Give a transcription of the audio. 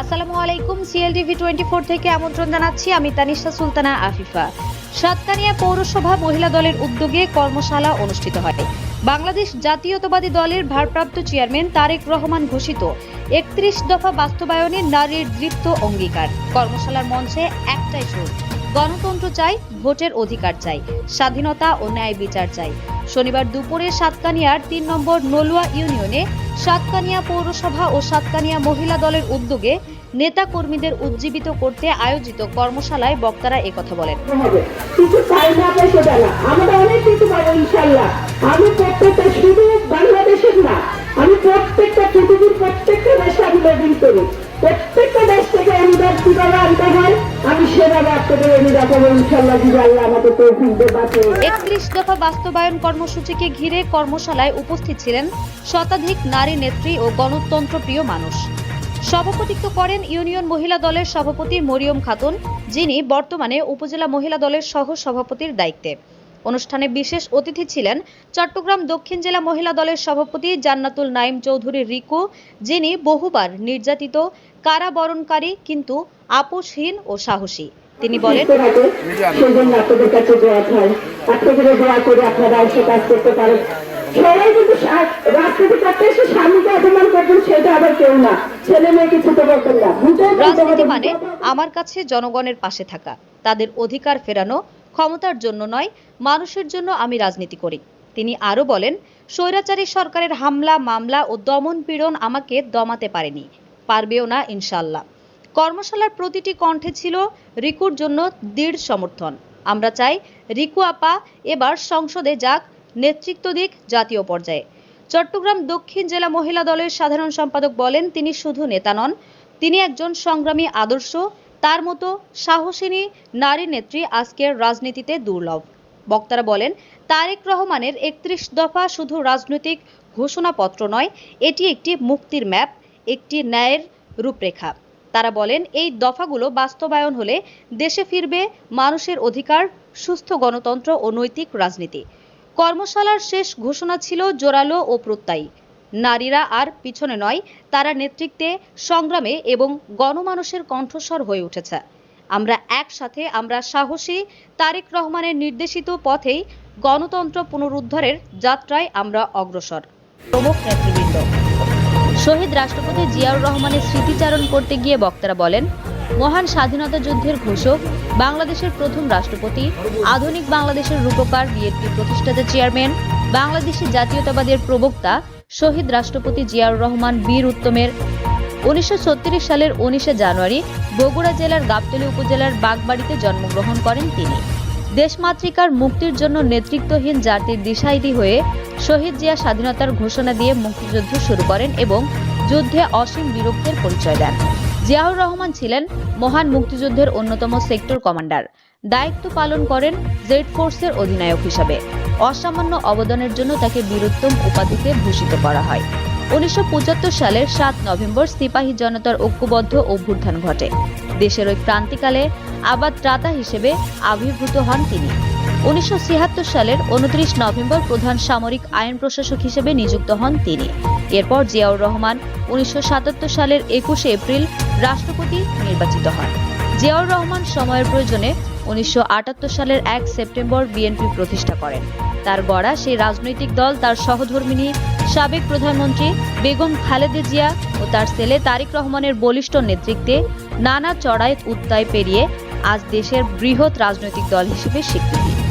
আসসালামু আলাইকুম CLTV twenty four থেকে আমন্ত্রণ জানাচ্ছি আমি তানিশা সুলতানা আফিফা। সাতকানিয়া পৌরসভা মহিলা দলের উদ্যোগে কর্মশালা অনুষ্ঠিত হয়। বাংলাদেশ জাতীয়তাবাদী দলের ভারপ্রাপ্ত চেয়ারম্যান তারেক রহমান ঘোষিত একত্রিশ দফা বাস্তবায়নে নারীর দৃপ্ত অঙ্গীকার। কর্মশালার মঞ্চে একটাই সুর গণতন্ত্র চাই, ভোটের অধিকার চাই, স্বাধীনতা ও ন্যায় বিচার চাই। শনিবার দুপুরে সাতকানিয়ার তিন নম্বর নলুয়া ইউনিয়নে সাতকানিয়া পৌরসভা ও সাতকানিয়া মহিলা দলের উদ্যোগে নেতা কর্মীদের উজ্জীবিত করতে আয়োজিত কর্মশালায় বক্তারা একথা বলেন। প্রত্যেকটা দেশে থেকে কীভাবে আনতে হয় একত্রিশ দফা বাস্তবায়ন কর্মসূচিকে ঘিরে কর্মশালায় উপস্থিত ছিলেন শতাধিক নারী নেত্রী ও গণতন্ত্র প্রিয় মানুষ। সভাপতিত্ব করেন ইউনিয়ন মহিলা দলের সভাপতি মরিয়ম খাতুন, যিনি বর্তমানে উপজেলা মহিলা দলের সহ সভাপতির দায়িত্বে। অনুষ্ঠানে বিশেষ অতিথি ছিলেন চট্টগ্রাম দক্ষিণ জেলা মহিলা দলের সভাপতি জান্নাতুল নাইম চৌধুরী রিকু যিনি বহুবার নির্যাতিত কারাবরণকারী কিন্তু আপোষহীন ও সাহসী। তিনি বলেন করতে হবে সেই জন্য আপনাদের কাছে দোয়া চাই। আপনাদের দোয়া করে আপনারা এসে কাজ করতে পারেন। সবাই কিন্তু রাজনীতি করতে এসে স্বামীকে অপমান করবেন সেটা আবার কেউ না। ছেলে মেয়েকে ছোট করবেন না। রাজনীতি মানে আমার কাছে জনগণের পাশে থাকা তাদের অধিকার ফেরানো ক্ষমতার জন্য নয়, মানুষের জন্য আমি রাজনীতি করি। তিনি আরও বলেন, স্বৈরাচারী সরকারের হামলা, মামলা ও দমন পীড়ন আমাকে দমাতে পারেনি। পারবেও না ইনশাল্লাহ কর্মশালার প্রতিটি কণ্ঠে ছিল রিকুর জন্য দৃঢ় সমর্থন। আমরা চাই রিকু আপা এবার সংসদে যাক, নেতৃত্ব দিক জাতীয় পর্যায়ে। চট্টগ্রাম দক্ষিণ জেলা মহিলা দলের সাধারণ সম্পাদক বলেন, তিনি শুধু নেতা নন, তিনি একজন সংগ্রামী আদর্শ তার মতো সাহসিনী নারী নেত্রী আজকের রাজনীতিতে দুর্লভ। বক্তারা বলেন, তারেক রহমানের একত্রিশ দফা শুধু রাজনৈতিক ঘোষণাপত্র নয়, এটি একটি মুক্তির ম্যাপ, একটি ন্যায়ের রূপরেখা। তারা বলেন, এই দফাগুলো বাস্তবায়ন হলে দেশে ফিরবে মানুষের অধিকার, সুস্থ গণতন্ত্র ও নৈতিক রাজনীতি। কর্মশালার শেষ ঘোষণা ছিল জোরালো ও প্রত্যয়ী। নারীরা আর পিছনে নয়, তারা নেতৃত্বে, সংগ্রামে এবং গণমানুষের কণ্ঠস্বর হয়ে উঠেছে। আমরা একসাথে, আমরা সাহসী, তারেক রহমানের নির্দেশিত পথেই গণতন্ত্র পুনরুদ্ধারের যাত্রায় আমরা অগ্রসর। প্রমুখ নেতৃবৃন্দ। শহীদ রাষ্ট্রপতি জিয়াউর রহমানের স্মৃতিচারণ করতে গিয়ে বক্তারা বলেন, মহান স্বাধীনতা যুদ্ধের ঘোষক, বাংলাদেশের প্রথম রাষ্ট্রপতি, আধুনিক বাংলাদেশের রূপকার বিএনপি প্রতিষ্ঠাতা চেয়ারম্যান, বাংলাদেশি জাতীয়তাবাদের প্রবক্তা শহীদ রাষ্ট্রপতি জিয়াউর রহমান বীর উত্তমের উনিশশো ছত্রিশ সালের উনিশে জানুয়ারি বগুড়া জেলার গাবতলী উপজেলার বাগবাড়িতে জন্মগ্রহণ করেন তিনি। দেশমাতৃকার মুক্তির জন্য নেতৃত্বহীন জাতির দিশাইতি হয়ে শহীদ জিয়া স্বাধীনতার ঘোষণা দিয়ে মুক্তিযুদ্ধ শুরু করেন এবং যুদ্ধে অসীম বীরত্বের পরিচয় দেন। জিয়াউর রহমান ছিলেন মহান মুক্তিযুদ্ধের অন্যতম সেক্টর কমান্ডার। দায়িত্ব পালন করেন জেড ফোর্সের অধিনায়ক হিসাবে। অসামান্য অবদানের জন্য তাকে বীরোত্তম উপাধিতে ভূষিত করা হয়। উনিশশো পঁচাত্তর সালের সাত নভেম্বর সিপাহী জনতার ঐক্যবদ্ধ অভ্যুত্থান ঘটে। দেশের ওই ক্রান্তিকালে আবাদ ত্রাতা হিসেবে আবির্ভূত হন তিনি। উনিশশো ছিয়াত্তর সালের উনত্রিশ নভেম্বর প্রধান সামরিক আইন প্রশাসক হিসেবে নিযুক্ত হন তিনি। এরপর জিয়াউর রহমান উনিশশো সাতাত্তর সালের একুশে এপ্রিল রাষ্ট্রপতি নির্বাচিত হন। জিয়াউর রহমান সময়ের প্রয়োজনে উনিশশো আটাত্তর সালের এক সেপ্টেম্বর বিএনপি প্রতিষ্ঠা করেন। তার গড়া সেই রাজনৈতিক দল, তার সহধর্মিনী, সাবেক প্রধানমন্ত্রী বেগম খালেদে জিয়া ও তার ছেলে তারিক রহমানের বলিষ্ঠ নেতৃত্বে নানা চড়াই উত্তায় পেরিয়ে আজ দেশের বৃহৎ রাজনৈতিক দল হিসেবে স্বীকৃতি।